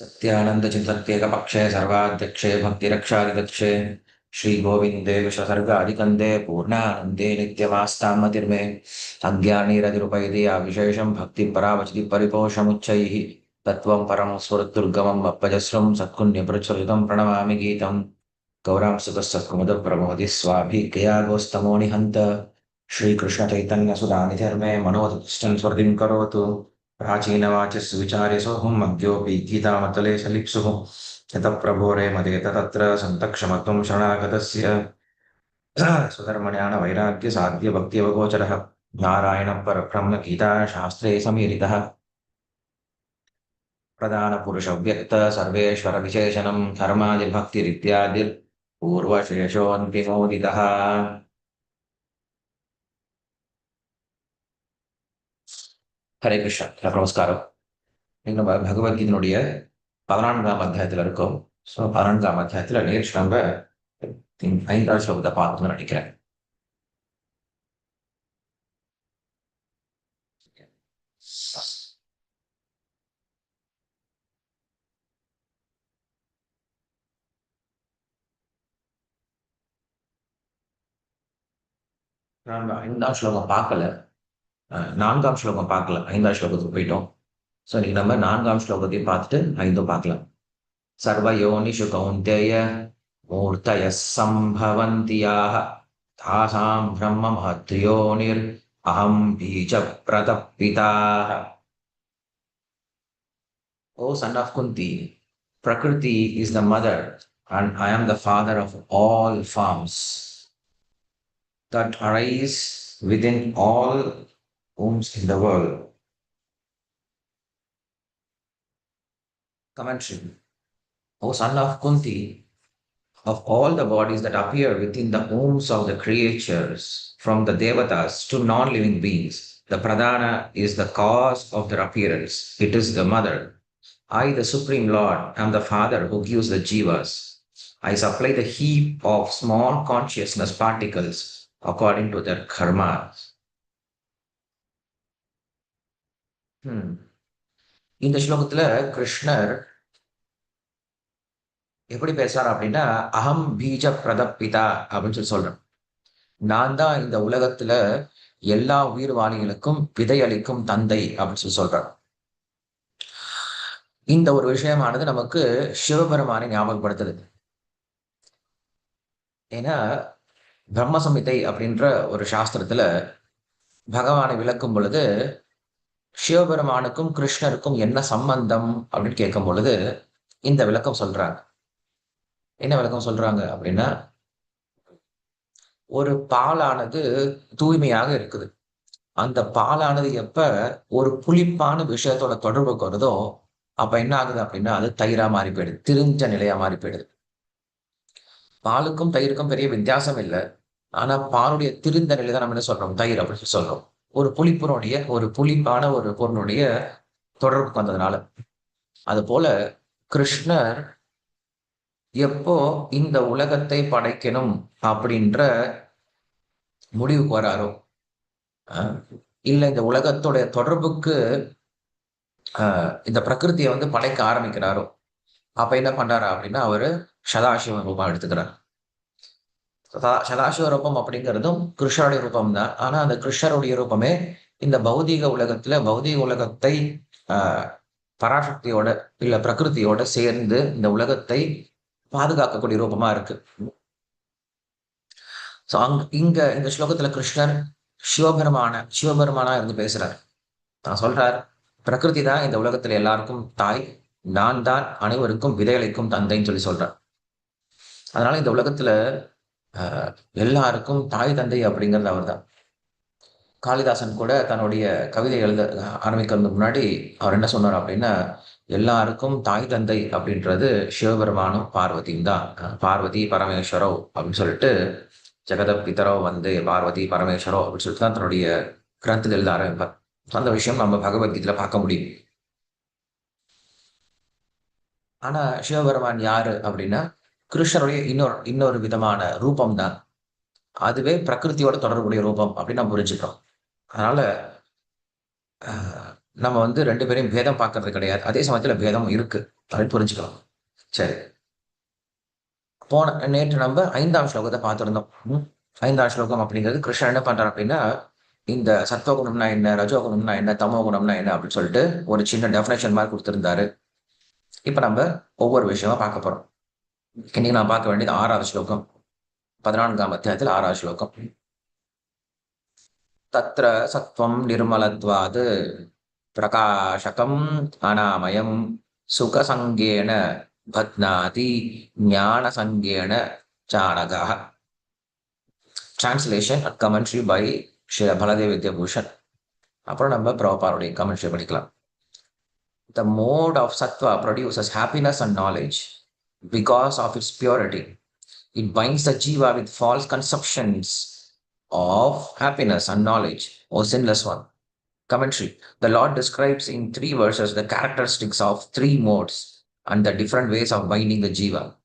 सत्यानन्दचिन्तत्येकपक्षे सर्वाध्यक्षे भक्तिरक्षादिदक्षे श्रीगोविन्दे विश्वसर्गादिकन्दे पूर्णानन्दे नित्यमास्तान्मतिर्मे अज्ञानीरतिरुपैति विशेषं भक्तिपरावचति परिपोषमुच्चैः तत्त्वं परं स्फुरद्दुर्गमम् अप्पजस्रं सत्कुण्यप्रचलितं प्रणमामि गीतं गौरां सुतः स्वाभिज्ञयागोस्तमो निहन्त श्रीकृष्णचैतन्यसुधानिधर्मे मनोतिष्ठन् स्वर्तिं करोतु प्राचीनवाचस्विचार्यसोऽहं मद्योऽपि गीतामतले सलिप्सुः। यतः प्रभोरे मदेत तत्र सन्तक्षमत्वं शरणागतस्य। सुधर्मण्यानवैराग्यसाध्यभक्त्यवगोचरः नारायणपरब्रह्मगीताशास्त्रे समीरितः। प्रधानपुरुषव्यक्तसर्वेश्वरविशेषणं धर्मादिभक्तिरित्यादिर्पूर्वशेषोऽन्तिमोदितः ஹரே கிருஷ்ணா. நமஸ்காரம். இன்னைக்கு நம்ம பகவத்கீதனுடைய பதினான்காம் அத்தியாயத்துல இருக்கோம். ஸோ பதினான்காம் அத்தியாயத்துல நேற்று நம்ம ஐந்தாவது ஸ்லோகத்தை பார்த்தோம்னு நினைக்கிறேன். நம்ம ஐந்தாம் ஸ்லோகம் பார்க்கல. நான்காம் ஸ்லோகம் பார்க்கல ஐந்தாம் ஸ்லோகத்துக்கு போயிட்டோம். ஸோ இன்னைக்கு நம்ம நான்காம் ஸ்லோகத்தையும் பார்த்துட்டு ஐந்தும் பார்க்கலாம். சர்வயோனிஷு கௌந்தேய மூர்த்தய சம்பவந்தியாக தாசாம் பிரம்ம மஹத்யோனிர் அகம் பீஜ பிரதப்பிதாக O son of Kunti, Prakriti is the mother and I am the father of all forms that arise within all wombs in the world. Commentary. O son of Kunti, of all the bodies that appear within the wombs of the creatures, from the devatas to non living beings, the pradhana is the cause of their appearance. It is the mother. I, the Supreme Lord, am the Father who gives the jivas. I supply the heap of small consciousness particles according to their karmas. இந்த ஸ்லோகத்துல கிருஷ்ணர் எப்படி பேசுறார் அப்படின்னா அகம் பீஜ பிரதப்பிதா அப்படின்னு சொல்லி சொல்றேன் நான் தான் இந்த உலகத்துல எல்லா உயிர் வாணிகளுக்கும் விதை அளிக்கும் தந்தை அப்படின்னு சொல்லி சொல்றார். இந்த ஒரு விஷயமானது நமக்கு சிவபெருமானை ஞாபகப்படுத்துது. ஏன்னா பிரம்மசமிதை அப்படின்ற ஒரு சாஸ்திரத்துல பகவானை விளக்கும் பொழுது சிவபெருமானுக்கும் கிருஷ்ணருக்கும் என்ன சம்பந்தம் அப்படின்னு கேட்கும் பொழுது இந்த விளக்கம் சொல்றாங்க. என்ன விளக்கம் சொல்றாங்க அப்படின்னா ஒரு பாலானது தூய்மையாக இருக்குது. அந்த பாலானது எப்ப ஒரு புளிப்பான விஷயத்தோட தொடர்புக்கு வருதோ அப்ப என்ன ஆகுது அப்படின்னா அது தயிரா மாறி போயிடுது திரிஞ்ச நிலையா மாறி போயிடுது. பாலுக்கும் தயிருக்கும் பெரிய வித்தியாசம் இல்லை. ஆனா பாலுடைய திரிந்த நிலை தான் நம்ம என்ன சொல்றோம்? தயிர் அப்படின்னு சொல்றோம். ஒரு புளிப்பினுடைய ஒரு புளிப்பான ஒரு பொருளுடைய தொடர்புக்கு வந்ததுனால அது போல கிருஷ்ணர் எப்போ இந்த உலகத்தை படைக்கணும் அப்படின்ற முடிவுக்கு வராரோ? இல்லை இந்த உலகத்துடைய தொடர்புக்கு இந்த பிரகிருத்தியை வந்து படைக்க ஆரம்பிக்கிறாரோ? அப்ப என்ன பண்றாரா அப்படின்னா அவரு சதாசிவ ரூபம் எடுத்துக்கிறார். சதாசிவ ரூபம் அப்படிங்கிறதும் கிருஷ்ணருடைய ரூபம் தான் ஆனா அந்த கிருஷ்ணருடைய ரூபமே இந்த பௌதீக உலகத்துல பௌதீக உலகத்தை ஆஹ் பராசக்தியோட இல்ல பிரகிருத்தியோட சேர்ந்து இந்த உலகத்தை பாதுகாக்கக்கூடிய ரூபமா இருக்கு. ஸோ அங் இங்க இந்த ஸ்லோகத்துல கிருஷ்ணர் சிவபெருமான சிவபெருமானா இருந்து பேசுறார். நான் சொல்றார் பிரகிருதி தான் இந்த உலகத்துல எல்லாருக்கும் தாய் நான் தான் அனைவருக்கும் விதையளிக்கும் தந்தைன்னு சொல்லி சொல்றார். அதனால இந்த உலகத்துல எல்லாருக்கும் தாய் தந்தை அப்படிங்கிறது அவர் தான் காளிதாசன் கூட தன்னுடைய கவிதை எழுத ஆரம்பிக்கிறது முன்னாடி அவர் என்ன சொன்னார் அப்படின்னா எல்லாருக்கும் தாய் தந்தை அப்படின்றது சிவபெருமானும் பார்வதியும் தான். பார்வதி பரமேஸ்வரோ அப்படின்னு சொல்லிட்டு ஜெகத பிதரோ வந்து பார்வதி பரமேஸ்வரோ அப்படின்னு சொல்லிட்டு தான் தன்னுடைய கிரந்தத்தில் எழுத ஆரம்பிப்பார். அந்த விஷயம் நம்ம பகவத்கீதையில பார்க்க முடியும். ஆனா சிவபெருமான் யாரு அப்படின்னா கிருஷ்ணருடைய இன்னொரு இன்னொரு விதமான ரூபம் தான் அதுவே பிரகிருத்தியோட தொடர்புடைய ரூபம் அப்படின்னு நம்ம புரிஞ்சுக்கிறோம். அதனால நம்ம வந்து ரெண்டு பேரையும் பேதம் பார்க்கறது கிடையாது. அதே சமயத்துல பேதம் இருக்கு. அப்படின்னு புரிஞ்சுக்கலாம். சரி. போன நேற்று நம்ம ஐந்தாம் ஸ்லோகத்தை பார்த்துருந்தோம். ம்? ஐந்தாம் ஸ்லோகம் அப்படிங்கிறது கிருஷ்ணன் என்ன பண்றான் அப்படின்னா இந்த சத்வகுணம்னா என்ன ரஜோகுணம்னா என்ன தமோ குணம்னா என்ன அப்படின்னு சொல்லிட்டு ஒரு சின்ன டெஃபினேஷன் மாதிரி கொடுத்துருந்தாரு. இப்ப நம்ம ஒவ்வொரு விஷயமா பார்க்க போறோம். இன்னைக்கு நான் பார்க்க வேண்டியது ஆறாவது ஸ்லோகம். பதினான்காம் அத்தியாயத்தில் ஆறாவது ஸ்லோகம். தத்ர சத்வம் நிர்மலத்வாது பிரகாஷகம் அனாமயம் சுகசங்கேன பத்னாதி ஞான சங்கேன சாணகா translation and commentary by Shri Baladev Vidyabhushan அப்புறம் நம்ம பிரபாருடைய கமெண்ட்ரி படிக்கலாம். The mode of sattva produces happiness and knowledge because of its purity. It binds the jiva with false conceptions of happiness and knowledge, O sinless one. Commentary The Lord describes in three verses the characteristics of three modes and the different ways of binding the jiva.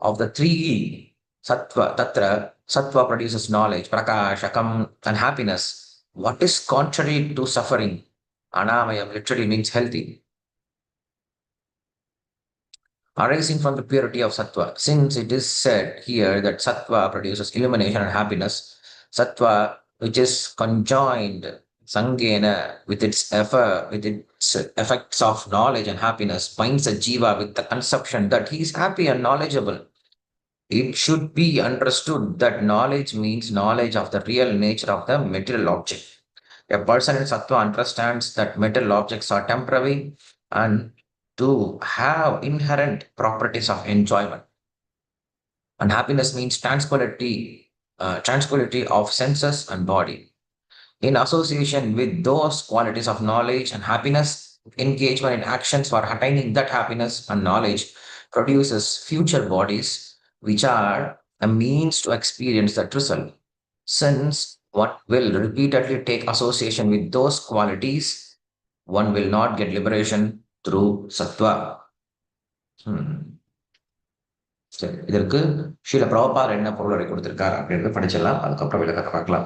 Of the three, sattva, tatra, sattva produces knowledge, prakashakam, and happiness. What is contrary to suffering? Anamayam literally means healthy. Arising from the purity of sattva. Since it is said here that sattva produces illumination and happiness, sattva, which is conjoined Sangena, with its effort, with its effects of knowledge and happiness, binds a jiva with the conception that he is happy and knowledgeable. It should be understood that knowledge means knowledge of the real nature of the material object. A person in sattva understands that material objects are temporary and to have inherent properties of enjoyment. And happiness means tranquility, uh, tranquility of senses and body in association with those qualities of knowledge and happiness, engagement in actions for attaining that happiness and knowledge produces future bodies which are a means to experience that result. Since one will repeatedly take association with those qualities, one will not get liberation through sattva. Hmm. சரி இதற்கு ஸ்ரீல பிரபார் என்ன பொருளை கொடுத்திருக்கார் அப்படின்றத படிச்சிடலாம் அதுக்கப்புறம் விளக்கத்தை பார்க்கலாம்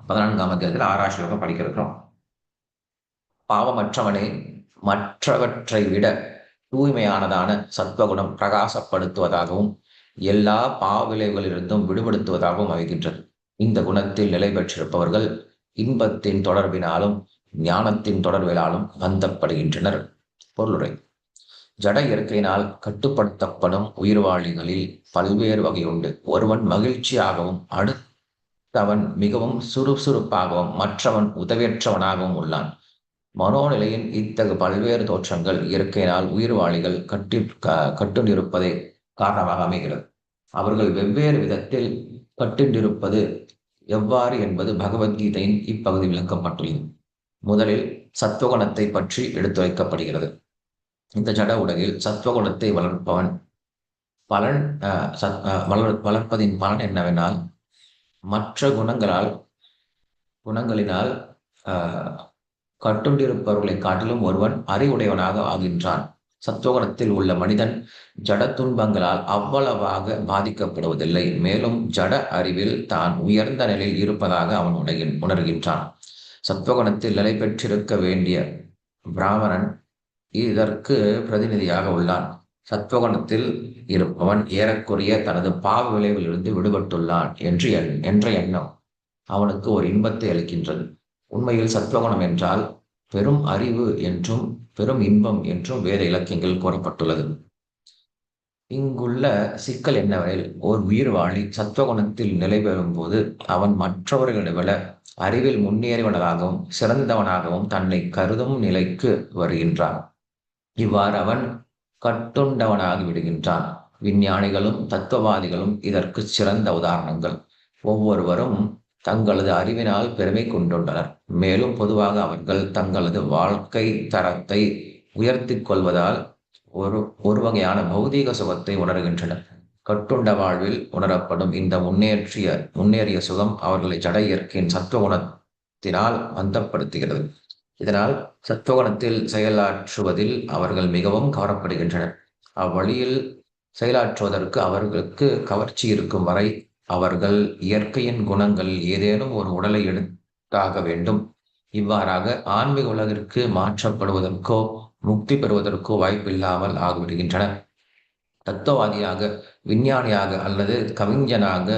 பதினான்காம் அத்தியாயத்தில் ஆறாம் ஸ்லோகம் படிக்க இருக்கிறோம் பாவமற்றவனே மற்றவற்றை விட தூய்மையானதான சத்வகுணம் பிரகாசப்படுத்துவதாகவும் எல்லா பாவவிளைவுகளிலிருந்தும் விடுபடுத்துவதாகவும் அமைகின்றது இந்த குணத்தில் நிலை பெற்றிருப்பவர்கள் இன்பத்தின் தொடர்பினாலும் ஞானத்தின் தொடர்பிலாலும் பந்தப்படுகின்றனர் பொருளுரை. ஜட இயற்கையினால் கட்டுப்படுத்தப்படும் உயிர்வாழிகளில் பல்வேறு வகை உண்டு. ஒருவன் மகிழ்ச்சியாகவும் அடுத்தவன் மிகவும் சுறுசுறுப்பாகவும் மற்றவன் உதவியற்றவனாகவும் உள்ளான். மனோநிலையின் இத்தகு பல்வேறு தோற்றங்கள் இயற்கையினால் உயிர்வாழிகள் கட்டி கட்டுண்டிருப்பதை காரணமாக அமைகிறது. அவர்கள் வெவ்வேறு விதத்தில் கட்டுண்டிருப்பது எவ்வாறு என்பது பகவத்கீதையின் இப்பகுதி விளக்கப்பட்டுள்ளது. முதலில் சத்வகுணத்தை பற்றி எடுத்துரைக்கப்படுகிறது. இந்த ஜட உலகில் சத்வகுணத்தை வளர்ப்பவன் பலன் சத் வளர் வளர்ப்பதின் பலன் என்னவென்றால் மற்ற குணங்களால் குணங்களினால் கட்டுண்டிருப்பவர்களை காட்டிலும் ஒருவன் அறிவுடையவனாக ஆகின்றான். சத்துவகுணத்தில் உள்ள மனிதன் ஜட துன்பங்களால் அவ்வளவாக பாதிக்கப்படுவதில்லை. மேலும் ஜட அறிவில் தான் உயர்ந்த நிலையில் இருப்பதாக அவன் உணர்கின் உணர்கின்றான். சத்வகுணத்தில் நிலை பெற்றிருக்க வேண்டிய பிராமணன் இதற்கு பிரதிநிதியாக உள்ளான். சத்வகுணத்தில் இருப்பவன் ஏறக்குறைய தனது பாவ விளைவிலிருந்து விடுபட்டுள்ளான் என்று என்ற எண்ணம் அவனுக்கு ஒரு இன்பத்தை அளிக்கின்றது. உண்மையில் சத்வகுணம் என்றால் பெரும் அறிவு என்றும் பெரும் இன்பம் என்றும் வேத இலக்கியங்கள் கூறப்பட்டுள்ளது. இங்குள்ள சிக்கல் என்னவெனில் ஓர் உயிர் வாழி சத்வகுணத்தில் நிலை பெறும் போது அவன் மற்றவர்களை விட அறிவில் முன்னேறியவனாகவும் சிறந்தவனாகவும் தன்னை கருதும் நிலைக்கு வருகின்றான். இவ்வாறு அவன் கட்டுண்டவனாகி விடுகின்றான். விஞ்ஞானிகளும் தத்துவவாதிகளும் இதற்கு சிறந்த உதாரணங்கள். ஒவ்வொருவரும் தங்களது அறிவினால் பெருமை கொண்டுள்ளனர். மேலும் பொதுவாக அவர்கள் தங்களது வாழ்க்கை தரத்தை உயர்த்தி கொள்வதால் ஒரு ஒரு வகையான பௌதீக சுகத்தை உணர்கின்றனர். கட்டுண்ட வாழ்வில் உணரப்படும் இந்த முன்னேற்றிய முன்னேறிய சுகம் அவர்களை ஜட இயற்கையின் சத்துவகுணத்தினால் மந்தப்படுத்துகிறது இதனால் சத்துவகுணத்தில் செயலாற்றுவதில் அவர்கள் மிகவும் கவரப்படுகின்றனர். அவ்வழியில் செயலாற்றுவதற்கு அவர்களுக்கு கவர்ச்சி இருக்கும் வரை அவர்கள் இயற்கையின் குணங்கள் ஏதேனும் ஒரு உடலை எடுத்தாக வேண்டும். இவ்வாறாக ஆன்மீக உலகிற்கு மாற்றப்படுவதற்கோ முக்தி பெறுவதற்கோ வாய்ப்பில்லாமல் ஆகிவிடுகின்றன. தத்துவவாதியாக விஞ்ஞானியாக அல்லது கவிஞனாக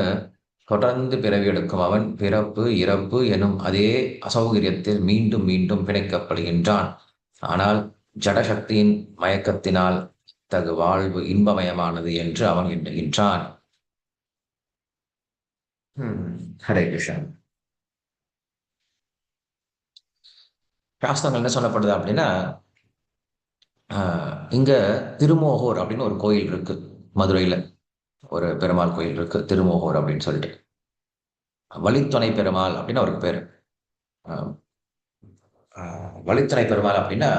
தொடர்ந்து பிறவி எடுக்கும் அவன் பிறப்பு இறப்பு எனும் அதே அசௌகரியத்தில் மீண்டும் மீண்டும் பிணைக்கப்படுகின்றான். ஆனால் ஜடசக்தியின் மயக்கத்தினால் தகு வாழ்வு இன்பமயமானது என்று அவன் எண்ணுகின்றான். ஹரே கிருஷ்ணன் சாஸ்திரங்கள் என்ன சொல்லப்படுது அப்படின்னா இங்க திருமோகூர் அப்படின்னு ஒரு கோயில் இருக்கு மதுரையில. ஒரு பெருமாள் கோயில் இருக்கு திருமோகூர் அப்படின்னு சொல்லிட்டு. வழித்துணை பெருமாள் அப்படின்னு அவருக்கு பேர். வழித்துணை பெருமாள் அப்படின்னா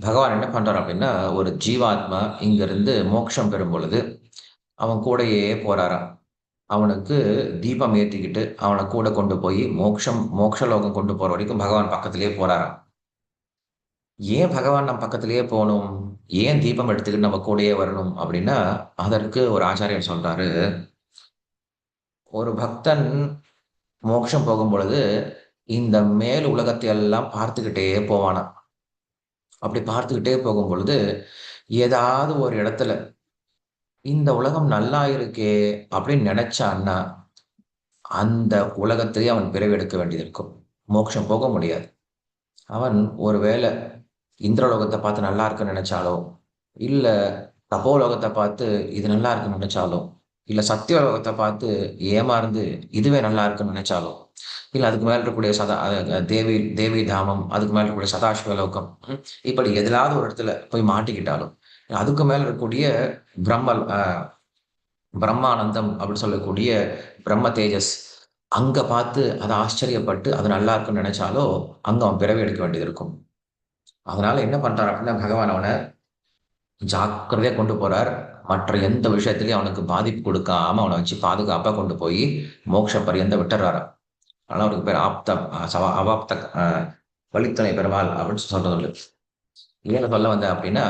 பகவான் என்ன பண்றார் அப்படின்னா ஒரு ஜீவாத்மா இங்கிருந்து மோட்சம் பெறும் பொழுது அவன் கூடையே போறாராம். அவனுக்கு தீபம் ஏற்றிக்கிட்டு அவனை கூட கொண்டு போய் மோட்சம் மோட்சலோகம் கொண்டு போற வரைக்கும் பகவான் பக்கத்திலேயே போறாராம். ஏன் பகவான் நம்ம பக்கத்திலேயே போகணும்? ஏன் தீபம் எடுத்துக்கிட்டு நம்ம கூடயே வரணும்? அப்படின்னா அதற்கு ஒரு ஆச்சாரியர் சொல்றாரு. ஒரு பக்தன் மோட்சம் போகும் பொழுது இந்த மேல் உலகத்தை எல்லாம் பார்த்துக்கிட்டே போவானா அப்படி பார்த்துக்கிட்டே போகும் பொழுது ஏதாவது ஒரு இடத்துல இந்த உலகம் நல்லா இருக்கே அப்படின்னு நினைச்சான்னா அந்த உலகத்திலேயே அவன் பிறவி எடுக்க வேண்டியது இருக்கும். மோட்சம் போக முடியாது. அவன் ஒருவேளை இந்திரலோகத்தை பார்த்து நல்லா இருக்குன்னு நினைச்சாலோ இல்ல தபோலோகத்தை பார்த்து இது நல்லா இருக்குன்னு நினைச்சாலோ இல்ல சத்தியலோகத்தை பார்த்து ஏமாறுந்து இதுவே நல்லா இருக்குன்னு நினைச்சாலோ இல்ல அதுக்கு மேல இருக்கக்கூடிய சதா தேவி தேவி தாமம் அதுக்கு மேல இருக்கக்கூடிய சதாசிவலோகம் இப்படி எதிலாவது ஒரு இடத்துல போய் மாட்டிக்கிட்டாலும் அதுக்கு மேல இருக்கக்கூடிய பிரம்ம பிரம்மானந்தம் அப்படின்னு சொல்லக்கூடிய பிரம்ம தேஜஸ் அங்க பார்த்து அதை ஆச்சரியப்பட்டு அது நல்லா இருக்குன்னு நினைச்சாலோ அங்க அவன் பிறவி எடுக்க வேண்டியது இருக்கும். அதனால என்ன பண்றார் அப்படின்னா பகவான் அவனை ஜாக்கிரதையா கொண்டு போறார். மற்ற எந்த விஷயத்திலையும் அவனுக்கு பாதிப்பு கொடுக்காம அவனை வச்சு பாதுகாப்பா கொண்டு போய் மோட்ச பரியந்த விட்டுறாரு. அதனால அவருக்கு பேர் ஆப்த அவாப்த வழித்தலை பெருமாள் அப்படின்னு சொல்றது ஏன்னு சொல்ல வந்த அப்படின்னா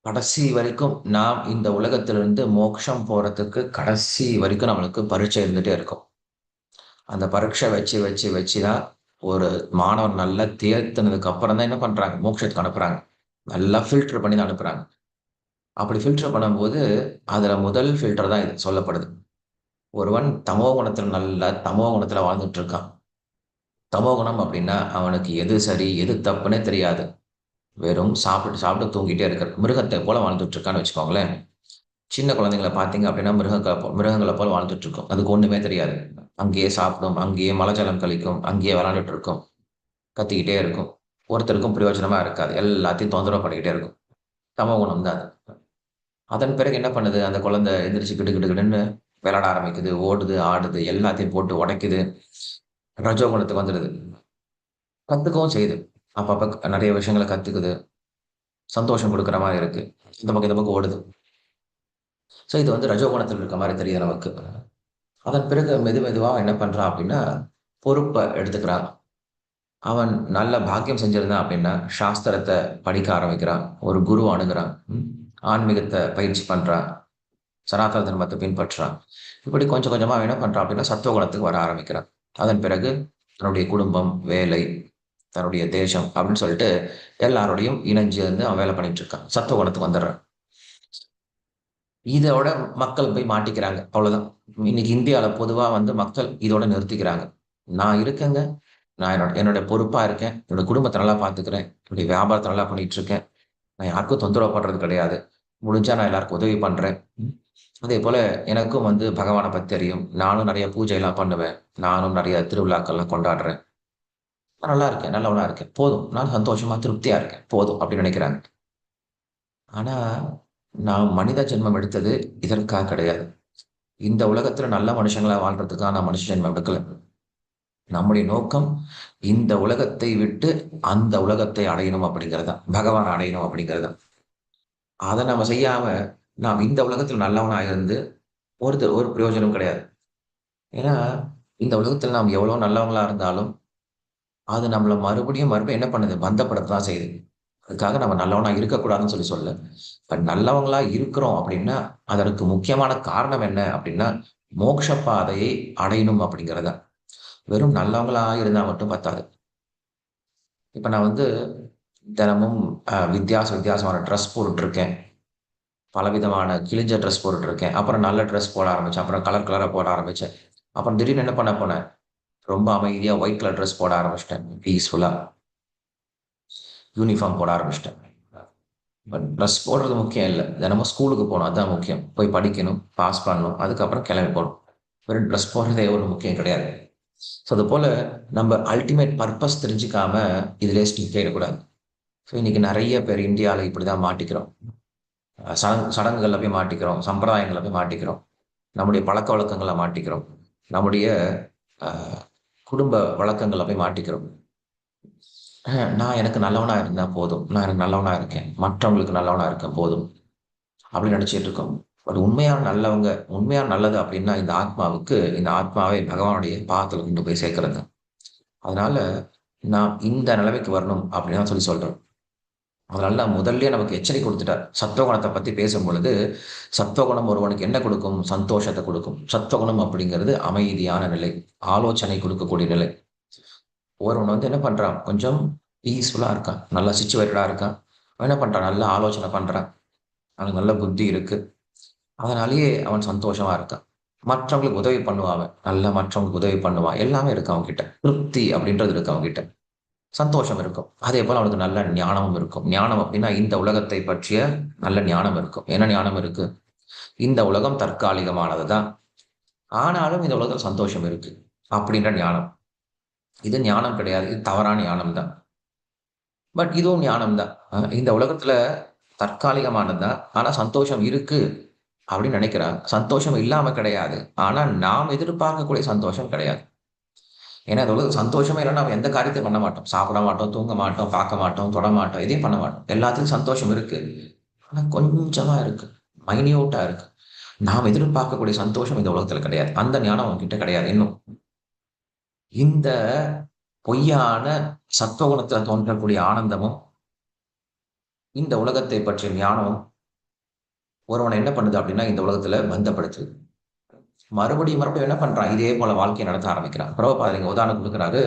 கடைசி வரைக்கும் நாம் இந்த உலகத்திலிருந்து மோட்சம் போறதுக்கு கடைசி வரைக்கும் நம்மளுக்கு பரீட்சை இருந்துட்டே இருக்கும். அந்த பரீட்சை வச்சு வச்சு வச்சுதான் ஒரு மாணவன் நல்லா தேர்த்தினதுக்கு அப்புறம் தான் என்ன பண்றாங்க? மோட்சத்துக்கு அனுப்புறாங்க. நல்லா ஃபில்டர் பண்ணி தான் அனுப்புறாங்க. அப்படி ஃபில்டர் பண்ணும்போது அதுல முதல் ஃபில்டர் தான் இது சொல்லப்படுது. ஒருவன் தமோ குணத்துல நல்லா தமோ குணத்துல வாழ்ந்துட்டு இருக்கான். தமோ குணம் அப்படின்னா அவனுக்கு எது சரி எது தப்புன்னே தெரியாது. வெறும் சாப்பிட்டு சாப்பிட்டு தூங்கிட்டே இருக்கிற மிருகத்தை போல வாழ்ந்துட்டு இருக்கான்னு வச்சுக்கோங்களேன். சின்ன குழந்தைங்களை பார்த்தீங்க அப்படின்னா மிருகங்களை மிருகங்களை போல வாழ்ந்துட்டு இருக்கும். அதுக்கு ஒண்ணுமே தெரியாது. அங்கேயே சாப்பிடும் அங்கேயே மலஜலம் கழிக்கும் அங்கேயே விளாண்டுட்டு இருக்கும் கத்திக்கிட்டே இருக்கும். ஒருத்தருக்கும் பிரயோஜனமா இருக்காது. எல்லாத்தையும் தொந்தரவு பண்ணிக்கிட்டே இருக்கும். தமோ குணம் தான் அது. அதன் பிறகு என்ன பண்ணுது? அந்த குழந்தை எந்திரிச்சு கிட்டு கிட்டுக்கிட்டுன்னு விளாட ஆரம்பிக்குது. ஓடுது ஆடுது எல்லாத்தையும் போட்டு உடைக்குது. ரஜோ குணத்துக்கு வந்துடுது. கத்துக்கவும் செய்யுது. அப்பப்ப நிறைய விஷயங்களை கத்துக்குது. சந்தோஷம் கொடுக்குற மாதிரி இருக்கு. இந்த பக்கம் இந்த பக்கம் ஓடுது. ஸோ இது வந்து ரஜோகுணத்தில் இருக்க மாதிரி தெரியுது நமக்கு. அதன் பிறகு மெது மெதுவாக என்ன பண்ணுறான் அப்படின்னா பொறுப்பை எடுத்துக்கிறான். அவன் நல்ல பாக்கியம் செஞ்சிருந்தான் அப்படின்னா சாஸ்திரத்தை படிக்க ஆரம்பிக்கிறான். ஒரு குரு அணுகிறான். ஆன்மீகத்தை பயிற்சி பண்றான். சனாதன தர்மத்தை பின்பற்றுறான். இப்படி கொஞ்சம் கொஞ்சமாக என்ன பண்ணுறான் அப்படின்னா சத்துவகுணத்துக்கு வர ஆரம்பிக்கிறான். அதன் பிறகு தன்னுடைய குடும்பம் வேலை தன்னுடைய தேசம் அப்படின்னு சொல்லிட்டு எல்லாரோடையும் இணைஞ்சு வந்து அவன் வேலை பண்ணிட்டு இருக்கான். சத்துவகுணத்துக்கு வந்துடுறான். இதோட மக்கள் போய் மாட்டிக்கிறாங்க. அவ்வளோதான் இன்னைக்கு இந்தியாவில் பொதுவாக வந்து மக்கள் இதோட நிறுத்திக்கிறாங்க. நான் இருக்கேங்க. நான் என்னோட என்னோட பொறுப்பா இருக்கேன். என்னோட குடும்பத்தை நல்லா பார்த்துக்கிறேன் என்னுடைய வியாபாரத்தை நல்லா பண்ணிட்டு இருக்கேன் நான் யாருக்கும் தொந்தரவு பண்றது கிடையாது. முடிஞ்சா நான் எல்லாருக்கும் உதவி பண்றேன். அதே போல எனக்கும் வந்து பகவானை பத்தி தெரியும். நானும் நிறைய பூஜை எல்லாம் பண்ணுவேன். நானும் நிறைய திருவிழாக்கள்லாம் கொண்டாடுறேன். நல்லா இருக்கேன். நல்லவனா இருக்கேன். போதும். நான் சந்தோஷமா திருப்தியா இருக்கேன். போதும் அப்படின்னு நினைக்கிறாங்க. ஆனா நான் மனித ஜென்மம் எடுத்தது இதற்காக கிடையாது. இந்த உலகத்துல நல்ல மனுஷங்களா வாழ்றதுக்கான மனுஷன் மனுஷ ஜென்மம் எடுக்கல. நம்முடைய நோக்கம் இந்த உலகத்தை விட்டு அந்த உலகத்தை அடையணும் அப்படிங்கிறதா பகவான் அடையணும் அப்படிங்கிறதா அதை நம்ம செய்யாம நாம் இந்த உலகத்தில் நல்லவனாக இருந்து ஒரு ஒரு பிரயோஜனம் கிடையாது. ஏன்னா இந்த உலகத்தில் நாம் எவ்வளவு நல்லவங்களா இருந்தாலும் அது நம்மளை மறுபடியும் மறுபடியும் என்ன பண்ணுது? பந்தப்படத்தான் செய்யுது. அதுக்காக நம்ம நல்லவனாக இருக்கக்கூடாதுன்னு சொல்லி சொல்ல இப்போ நல்லவங்களா இருக்கிறோம் அப்படின்னா அதற்கு முக்கியமான காரணம் என்ன அப்படின்னா மோட்ச பாதையை அடையணும் அப்படிங்கிறத. வெறும் நல்லவங்களா இருந்தால் மட்டும் பத்தாது. இப்போ நான் வந்து தினமும் வித்தியாச வித்தியாசமான ட்ரெஸ் போட்டுட்ருக்கேன். பலவிதமான கிழிஞ்ச ட்ரெஸ் போட்டுட்ருக்கேன். அப்புறம் நல்ல ட்ரெஸ் போட ஆரம்பித்தேன் அப்புறம் கலர் கலராக போட ஆரம்பித்தேன் அப்புறம் திடீர்னு என்ன பண்ண போனேன்? ரொம்ப அமைதியாக ஒயிட் கலர் ட்ரெஸ் போட ஆரம்பிச்சிட்டேன். பீஸ்ஃபுல்லாக யூனிஃபார்ம் போட ஆரம்பிச்சிட்டேன். பட் ட்ரெஸ் போடுறது முக்கியம் இல்லை. தினமும் ஸ்கூலுக்கு போகணும். அதுதான் முக்கியம். போய் படிக்கணும் பாஸ் பண்ணணும். அதுக்கப்புறம் கிளம்பி போகணும். வெறும் ட்ரெஸ் போடுறதே ஒரு முக்கியம் கிடையாது. ஸோ அது போல் நம்ம அல்டிமேட் பர்பஸ் தெரிஞ்சுக்காம இதிலே ஸ்டிக் ஆகிடக்கூடாது ஸோ இன்னைக்கு நிறைய பேர் இந்தியாவில் இப்படி தான் மாட்டிக்கிறோம் சடங் சடங்கு சடங்குகளில் போய் மாட்டிக்கிறோம். சம்பிரதாயங்களில் போய் மாட்டிக்கிறோம். நம்முடைய பழக்க வழக்கங்களை மாட்டிக்கிறோம். நம்முடைய குடும்ப வழக்கங்களை போய் மாட்டிக்கிறோம். நான் எனக்கு நல்லவனா இருந்தா போதும். நான் எனக்கு நல்லவனா இருக்கேன். மற்றவங்களுக்கு நல்லவனா இருக்கேன் போதும். அப்படின்னு நினைச்சிட்டு இருக்கோம். பட் உண்மையான நல்லவங்க உண்மையான நல்லது அப்படின்னா இந்த ஆத்மாவுக்கு இந்த ஆத்மாவை பகவானுடைய பாதத்துல கொண்டு போய் சேர்க்கறது அதனால நாம் இந்த நிலைமைக்கு வரணும் அப்படின்னு தான் சொல்லி சொல்றோம். அதனால முதல்ல முதல்லயே நமக்கு எச்சரிக்கை கொடுத்துட்டார். சத்துவகுணத்தை பத்தி பேசும் பொழுது சத்துவகுணம் ஒருவனுக்கு என்ன கொடுக்கும்? சந்தோஷத்தை கொடுக்கும். சத்துவகுணம் அப்படிங்கிறது அமைதியான நிலை ஆலோசனை கொடுக்கக்கூடிய நிலை. ஒருவன் வந்து என்ன பண்ணுறான் கொஞ்சம் பீஸ்ஃபுல்லாக இருக்கான். நல்லா சுச்சுவேட்டடாக இருக்கான். அவன் என்ன பண்ணுறான் நல்ல ஆலோசனை பண்ணுறான் அவனுக்கு நல்ல புத்தி இருக்கு. அதனாலேயே அவன் சந்தோஷமா இருக்கான். மற்றவங்களுக்கு உதவி பண்ணுவான் அவன். நல்லா மற்றவங்களுக்கு உதவி பண்ணுவான். எல்லாமே இருக்கு அவன் திருப்தி அப்படின்றது இருக்கு அவன் கிட்ட சந்தோஷம் இருக்கும். அதே போல் அவனுக்கு நல்ல ஞானமும் இருக்கும். ஞானம் அப்படின்னா இந்த உலகத்தை பற்றிய நல்ல ஞானம் இருக்கும். என்ன ஞானம் இருக்கு? இந்த உலகம் தற்காலிகமானதுதான். ஆனாலும் இந்த உலகத்தில் சந்தோஷம் இருக்கு. அப்படின்ற ஞானம். இது ஞானம் கிடையாது இது தவறான ஞானம் தான் பட் இதுவும் ஞானம் தான் இந்த உலகத்துல தற்காலிகமானது தான் ஆனா சந்தோஷம் இருக்கு அப்படின்னு நினைக்கிறாங்க. சந்தோஷம் இல்லாம கிடையாது. ஆனா நாம் எதிர்பார்க்கக்கூடிய சந்தோஷம் கிடையாது. ஏன்னா அது உலக சந்தோஷமே இல்லை நம்ம எந்த காரியத்தையும் பண்ண மாட்டோம். சாப்பிட மாட்டோம் தூங்க மாட்டோம் பார்க்க மாட்டோம் தொட மாட்டோம் எதையும் பண்ண மாட்டோம். எல்லாத்துக்கும் சந்தோஷம் இருக்கு. ஆனா கொஞ்சமா இருக்கு. மைனியூட்டா இருக்கு. நாம் எதிர்பார்க்கக்கூடிய சந்தோஷம் இந்த உலகத்துல கிடையாது. அந்த ஞானம் உங்ககிட்ட கிடையாது இன்னும். இந்த பொய்யான சத்துவகுணத்தில் தோன்றக்கூடிய ஆனந்தமும் இந்த உலகத்தை பற்றிய ஞானமும் ஒருவனை என்ன பண்ணுது அப்படின்னா இந்த உலகத்துல பந்தப்படுத்துது. மறுபடியும் மறுபடியும் என்ன பண்றான்? இதே போல வாழ்க்கையை நடத்த ஆரம்பிக்கிறான். பிரபுபாதங்க உதாரணம் கொடுக்குறாரு.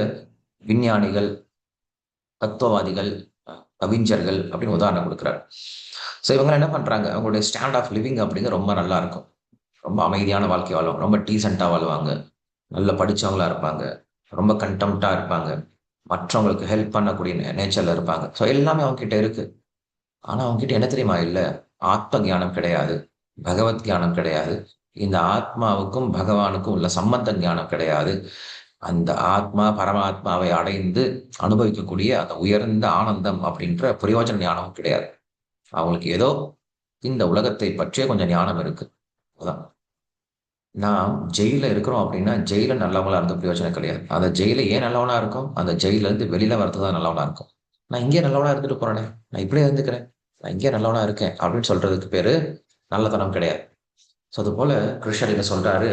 விஞ்ஞானிகள் தத்துவவாதிகள் கவிஞர்கள் அப்படின்னு உதாரணம் கொடுக்குறாரு. ஸோ இவங்க என்ன பண்றாங்க? அவங்களுடைய ஸ்டாண்ட் ஆஃப் லிவிங் அப்படிங்க ரொம்ப நல்லா இருக்கும். ரொம்ப அமைதியான வாழ்க்கை வாழும் ரொம்ப டீசெண்டாக வாழ்வாங்க. நல்லா படிச்சவங்களா இருப்பாங்க. ரொம்ப கண்டெம்ட்டா இருப்பாங்க. மற்றவங்களுக்கு ஹெல்ப் பண்ணக்கூடிய நேச்சர்ல இருப்பாங்க. ஸோ எல்லாமே அவங்ககிட்ட இருக்குது இருக்கு. ஆனா என்ன தெரியுமா? இல்லை. ஆத்ம ஞானம் கிடையாது. பகவத் ஞானம் கிடையாது. இந்த ஆத்மாவுக்கும் பகவானுக்கும் உள்ள சம்பந்த ஞானம் கிடையாது. அந்த ஆத்மா பரமாத்மாவை அடைந்து அனுபவிக்கக்கூடிய அந்த உயர்ந்த ஆனந்தம் அப்படின்ற பிரயோஜன ஞானமும் கிடையாது. அவங்களுக்கு ஏதோ இந்த உலகத்தை பற்றிய கொஞ்சம் ஞானம் இருக்கு. அதான். நாம் ஜெயில இருக்கிறோம் அப்படின்னா ஜெயில நல்லவங்களா இருந்த பிரயோஜனம் கிடையாது. அந்த ஜெயில ஏன் நல்லவனா இருக்கும்? அந்த ஜெயில இருந்து வெளியில வரது தான் நல்லவனா இருக்கும். நான் இங்கே நல்லவனா இருந்துட்டு போறேனே. நான் இப்படியே இருந்துக்கிறேன். நான் இங்கே நல்லவனா இருக்கேன் அப்படின்னு சொல்றதுக்கு பேரு நல்லதனம் கிடையாது. ஸோ அது போல கிருஷ்ணர் சொல்றாரு?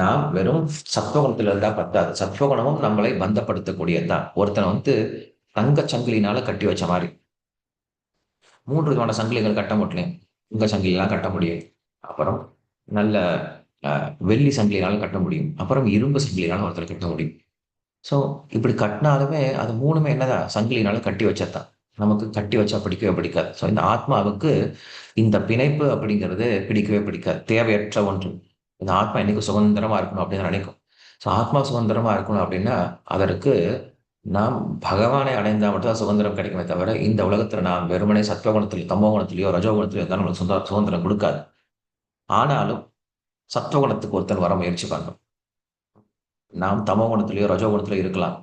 நாம் வெறும் சத்வகுணத்துல இருந்தா பத்தாது. சத்வகுணமும் நம்மளை பந்தப்படுத்தக்கூடியதுதான் ஒருத்தனை வந்து தங்க சங்கிலினால கட்டி வச்ச மாதிரி. மூன்று விதமான சங்கிலிகள் கட்ட முடியல தங்க சங்கிலிலாம் கட்ட முடியும் அப்புறம் நல்ல வெள்ளி சங்கிலினால கட்ட முடியும். அப்புறம் இரும்பு சங்கிலினால ஒருத்தர் கட்ட முடியும். ஸோ இப்படி கட்டினாலுமே அது மூணுமே என்னதான் சங்கிலினால கட்டி வச்சதான் நமக்கு கட்டி வச்சா பிடிக்கவே பிடிக்காது. ஸோ இந்த ஆத்மாவுக்கு இந்த பிணைப்பு அப்படிங்கிறது பிடிக்கவே பிடிக்காது. தேவையற்ற ஒன்று. இந்த ஆத்மா இன்னைக்கு சுதந்திரமா இருக்கணும் அப்படின்னு நினைக்கும். ஸோ ஆத்மா சுதந்திரமா இருக்கணும் அப்படின்னா அதற்கு நாம் பகவானை அடைந்தால் மட்டும்தான் சுதந்திரம் கிடைக்குமே தவிர இந்த உலகத்தில் நாம் வெறுமனே சத்வகுணத்திலயோ தமோகுணத்திலேயோ ரஜோகுணத்திலேயோ தான் நமக்கு சுதந்திர சுதந்திரம் கொடுக்காது. ஆனாலும் சத்துவகுணத்துக்கு ஒருத்தன் வர முயற்சி பண்ணணும் நாம் தமோகுணத்திலேயோ ரஜோகுணத்திலேயோ இருக்கலாம்.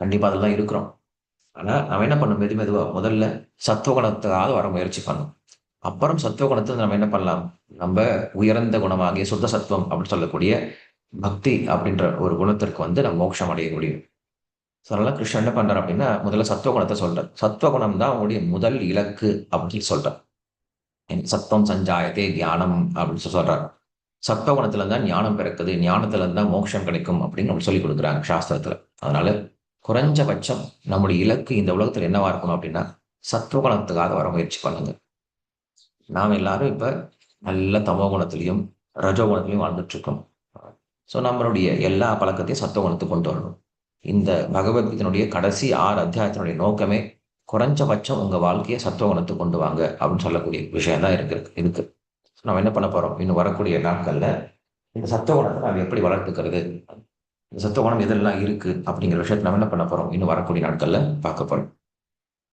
கண்டிப்பா அதெல்லாம் இருக்கிறோம். ஆனால் நம்ம என்ன பண்ணும் மெது மெதுவாக முதல்ல சத்துவகுணத்துக்காக வர முயற்சி பண்ணணும் அப்புறம் சத்துவகுணத்தில் நம்ம என்ன பண்ணலாம்? நம்ம உயர்ந்த குணமாகிய சுத்த சத்துவம் அப்படின்னு சொல்லக்கூடிய பக்தி அப்படின்ற ஒரு குணத்திற்கு வந்து நம்ம மோட்சம் அடைய முடியும். ஸோ அதனால கிருஷ்ணன் என்ன பண்றார் அப்படின்னா முதல்ல சத்துவகுணத்தை சொல்றார். சத்துவகுணம் தான் அவங்களுடைய முதல் இலக்கு அப்படின்னு சொல்லி சொல்றார். சத்தம் சஞ்சாயத்தே தியானம் அப்படின்னு சொல்லி சொல்றார். சத்தவனத்துல தான் ஞானம் பிறக்குது ஞானத்துல தான் மோட்சம் கிடைக்கும் அப்படின்னு நம்ம சொல்லி கொடுக்குறாங்க சாஸ்திரத்துல. அதனால குறைஞ்சபட்சம் நம்முடைய இலக்கு இந்த உலகத்துல என்னவா இருக்கணும் அப்படின்னா சத்துவகுணத்துக்காக வர முயற்சி பண்ணுங்க. நாம் எல்லாரும் இப்ப நல்ல தமோ குணத்திலையும் ரஜோ வாழ்ந்துட்டு இருக்கோம். ஸோ நம்மளுடைய எல்லா பழக்கத்தையும் சத்துவகுணத்துக்கு கொண்டு வரணும். இந்த பகவத்கீதனுடைய கடைசி ஆறு அத்தியாயத்தினுடைய நோக்கமே குறைஞ்சபட்சம் உங்கள் வாழ்க்கையை சத்துவகுணத்துக்கு கொண்டு வாங்க அப்படின்னு சொல்லக்கூடிய விஷயம் தான் இருக்கு இருக்கு. நம்ம என்ன பண்ண போகிறோம் இன்னும் வரக்கூடிய நாட்களில் இந்த சத்த குணத்தை நம்ம எப்படி வளர்த்துக்கிறது? இந்த சத்துவகுணம் எதெல்லாம் இருக்குது அப்படிங்கிற விஷயத்தை நம்ம என்ன பண்ண போகிறோம் இன்னும் வரக்கூடிய நாட்களில் பார்க்க போகிறோம்